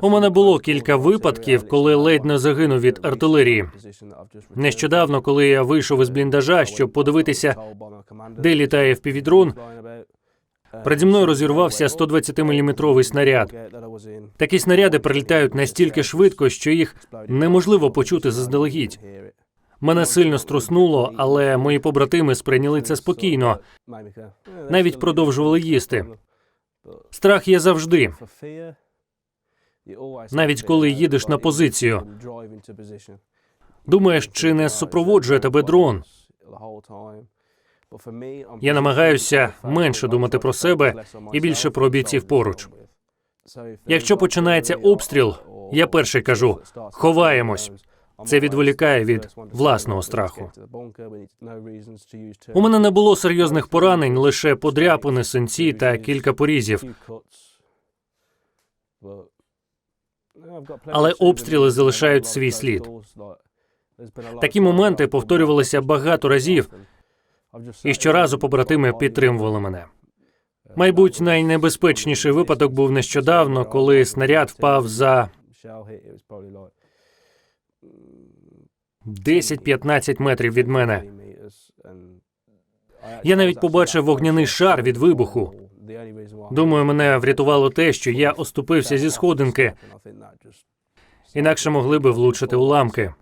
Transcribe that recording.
У мене було кілька випадків, коли ледь не загинув від артилерії. Нещодавно, коли я вийшов із бліндажа, щоб подивитися, де літає впівдрон, переді мною розірвався 120-мм снаряд. Такі снаряди прилітають настільки швидко, що їх неможливо почути заздалегідь. Мене сильно струснуло, але мої побратими сприйняли це спокійно, навіть продовжували їсти. Страх є завжди, навіть коли їдеш на позицію. Думаєш, чи не супроводжує тебе дрон? Я намагаюся менше думати про себе і більше про бійців поруч. Якщо починається обстріл, я перший кажу ховаємось. Це відволікає від власного страху. У мене не було серйозних поранень, лише подряпини, синці та кілька порізів. Але обстріли залишають свій слід. Такі моменти повторювалися багато разів, і щоразу побратими підтримували мене. Мабуть, найнебезпечніший випадок був нещодавно, коли снаряд впав за 10-15 метрів від мене. Я навіть побачив вогняний шар від вибуху. Думаю, мене врятувало те, що я оступився зі сходинки, інакше могли би влучити уламки.